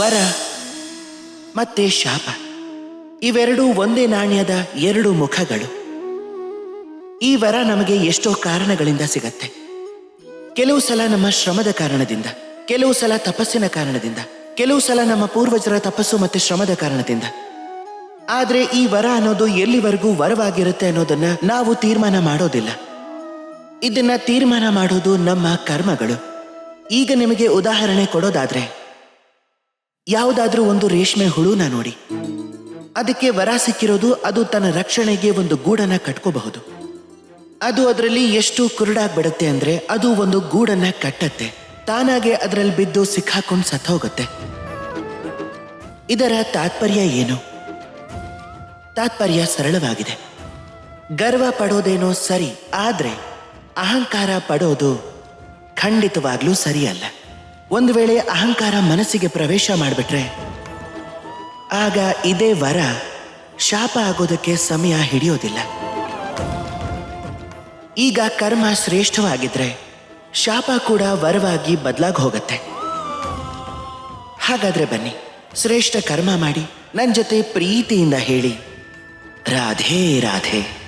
ವರ ಮತ್ತೆ ಶಾಪ. ಇವೆರಡೂ ಒಂದೇ ನಾಣ್ಯದ ಎರಡು ಮುಖಗಳು. ಈ ವರ ನಮಗೆ ಎಷ್ಟೋ ಕಾರಣಗಳಿಂದ ಸಿಗತ್ತೆ. ಕೆಲವು ಸಲ ನಮ್ಮ ಶ್ರಮದ ಕಾರಣದಿಂದ, ಕೆಲವು ಸಲ ತಪಸ್ಸಿನ ಕಾರಣದಿಂದ, ಕೆಲವು ಸಲ ನಮ್ಮ ಪೂರ್ವಜರ ತಪಸ್ಸು ಮತ್ತೆ ಶ್ರಮದ ಕಾರಣದಿಂದ. ಆದ್ರೆ ಈ ವರ ಅನ್ನೋದು ಎಲ್ಲಿವರೆಗೂ ವರವಾಗಿರುತ್ತೆ ಅನ್ನೋದನ್ನ ನಾವು ತೀರ್ಮಾನ ಮಾಡೋದಿಲ್ಲ. ಇದನ್ನ ತೀರ್ಮಾನ ಮಾಡೋದು ನಮ್ಮ ಕರ್ಮಗಳು. ಈಗ ನಿಮಗೆ ಉದಾಹರಣೆ ಕೊಡೋದಾದ್ರೆ ಯಾವುದಾದ್ರೂ ಒಂದು ರೇಷ್ಮೆ ಹುಳುನ ನೋಡಿ. ಅದಕ್ಕೆ ವರ ಸಿಕ್ಕಿರೋದು ಅದು ತನ್ನ ರಕ್ಷಣೆಗೆ ಒಂದು ಗೂಡನ್ನ ಕಟ್ಕೋಬಹುದು. ಅದು ಅದರಲ್ಲಿ ಎಷ್ಟು ಕುರುಡಾಗ್ಬಿಡುತ್ತೆ ಅಂದ್ರೆ ಅದು ಒಂದು ಗೂಡನ್ನ ಕಟ್ಟತ್ತೆ. ತಾನಾಗೆ ಅದರಲ್ಲಿ ಬಿದ್ದು ಸಿಕ್ಕಾಕೊಂಡು ಸತ್ತೋಗುತ್ತೆ. ಇದರ ತಾತ್ಪರ್ಯ ಏನು? ತಾತ್ಪರ್ಯ ಸರಳವಾಗಿದೆ. ಗರ್ವ ಪಡೋದೇನೋ ಸರಿ, ಆದ್ರೆ ಅಹಂಕಾರ ಪಡೋದು ಖಂಡಿತವಾಗ್ಲೂ ಸರಿಯಲ್ಲ. ಒಂದು ವೇಳೆ ಅಹಂಕಾರ ಮನಸ್ಸಿಗೆ ಪ್ರವೇಶ ಮಾಡಿಬಿಟ್ರೆ, ಆಗ ಇದೇ ವರ ಶಾಪ ಆಗೋದಕ್ಕೆ ಸಮಯ ಹಿಡಿಯೋದಿಲ್ಲ. ಈಗ ಕರ್ಮ ಶ್ರೇಷ್ಠವಾಗಿದ್ರೆ ಶಾಪ ಕೂಡ ವರವಾಗಿ ಬದಲಾಗಿ ಹೋಗುತ್ತೆ. ಹಾಗಾದ್ರೆ ಬನ್ನಿ, ಶ್ರೇಷ್ಠ ಕರ್ಮ ಮಾಡಿ ನನ್ನ ಜೊತೆ ಪ್ರೀತಿಯಿಂದ ಹೇಳಿ. ರಾಧೇ, ರಾಧೆ.